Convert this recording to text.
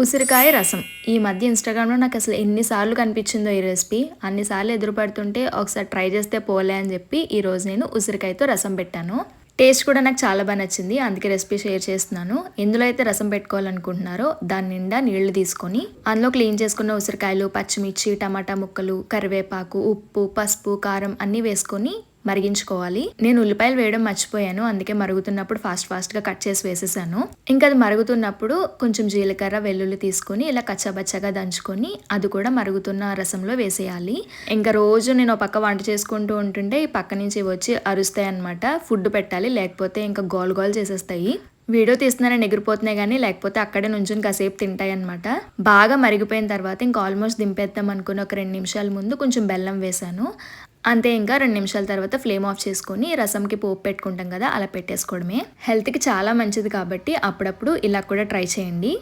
ఉసిరికాయ రసం. ఈ మధ్య ఇన్స్టాగ్రామ్లో నాకు అసలు ఎన్నిసార్లు కనిపించిందో ఈ రెసిపీ. అన్నిసార్లు ఎదురుపడుతుంటే ఒకసారి ట్రై చేస్తే పోలే అని చెప్పి ఈరోజు నేను ఉసిరికాయతో రసం పెట్టాను. టేస్ట్ కూడా నాకు చాలా బాగా నచ్చింది. అందుకే రెసిపీ షేర్ చేస్తున్నాను. ఎందులో అయితే రసం పెట్టుకోవాలనుకుంటున్నారో దాని నిండా నీళ్ళు తీసుకొని అందులో క్లీన్ చేసుకున్న ఉసిరికాయలు పచ్చిమిర్చి టమాటా ముక్కలు కరివేపాకు ఉప్పు పసుపు కారం అన్నీ వేసుకొని మరిగించుకోవాలి. నేను ఉల్లిపాయలు వేయడం మర్చిపోయాను. అందుకే మరుగుతున్నప్పుడు ఫాస్ట్ ఫాస్ట్గా కట్ చేసి వేసేసాను. ఇంకా అది మరుగుతున్నప్పుడు కొంచెం జీలకర్ర వెల్లుల్లి తీసుకొని ఇలా కచ్చబచ్చగా దంచుకొని అది కూడా మరుగుతున్న రసంలో వేసేయాలి. ఇంకా రోజు నేను ఒక పక్క వంట చేసుకుంటూ ఉంటుంటే ఈ పక్క నుంచి వచ్చి అరుస్తాయి అనమాట ఫుడ్ పెట్టాలి లేకపోతే ఇంకా గోల్ గోల్ చేసేస్తాయి. వీడియో తీస్తున్నానని ఎగిరిపోతున్నాయి కానీ లేకపోతే అక్కడే నుంచుని కాసేపు తింటాయి అనమాట బాగా మరిగిపోయిన తర్వాత ఇంకా ఆల్మోస్ట్ దింపేద్దాం అనుకుని ఒక రెండు నిమిషాల ముందు కొంచెం బెల్లం వేశాను. అంతే ఇంకా రెండు నిమిషాల తర్వాత ఫ్లేమ్ ఆఫ్ చేసుకొని రసంకి పోపు పెట్టుకుంటాం కదా అలా పెట్టేసుకోవడమే. హెల్త్కి చాలా మంచిది కాబట్టి అప్పుడప్పుడు ఇలా కూడా ట్రై చేయండి.